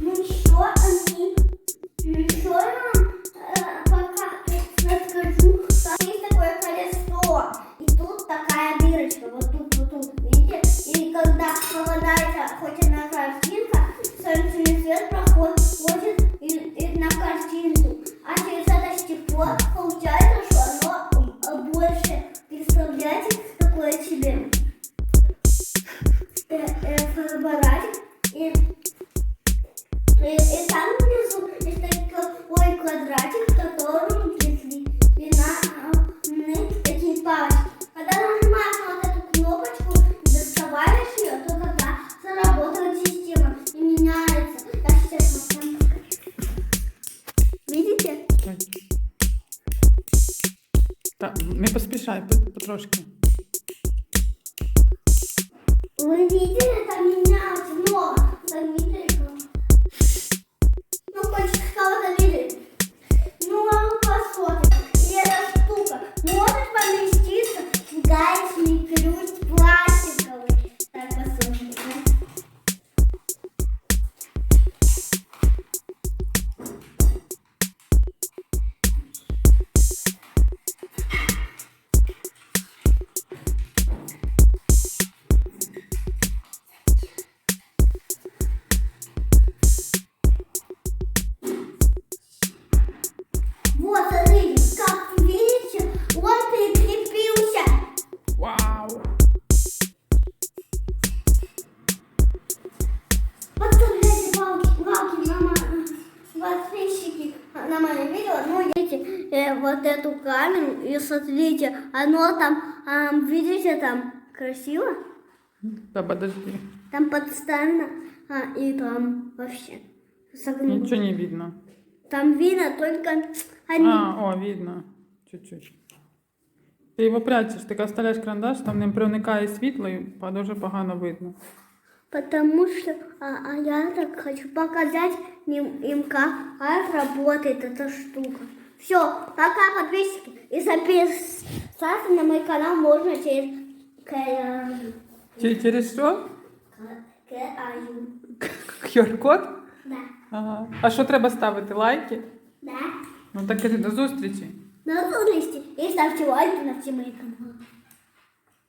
Ну что они? Ну что нам? Э, пока расскажу. Там есть такое колесо. И тут такая дырочка. Вот тут, вот тут. Видите? И когда попадается хоть одна картинка, солнечный свет проходит, проходит и, и на картинку. А через это стекло получается, что оно больше. И, и там внизу есть такой квадратик, в котором если такие палочки. Когда нажимаешь на вот эту кнопочку, доставаешь ее, то тогда заработает система и меняется. Я сейчас вам. Видите? Так, не поспішай, по- потрошки. Вы видели, там меняется много. на мое видео. Ну, видите, э, вот эту камеру, и смотрите, оно там, а, видите, там красиво, Та подожди. там подставлено, а, и там вообще согнуло. Нічого не видно. Там видно только они. А, о, видно. Чуть-чуть. Ти його прячеш, ти коли вставляєш карандаш, там не проникає світло і па- дуже погано видно. Потому что а, а я так хочу показать им, им как, как работает эта штука. Все, пока, подписчики. И записаться на мой канал можно через Каю. Чи через що? Каю. QR-код? Да. Ага. А що треба ставити? Лайки? Да. Ну так і до зустрічі. На зустрічі. І ставте лайки на всі мої канали.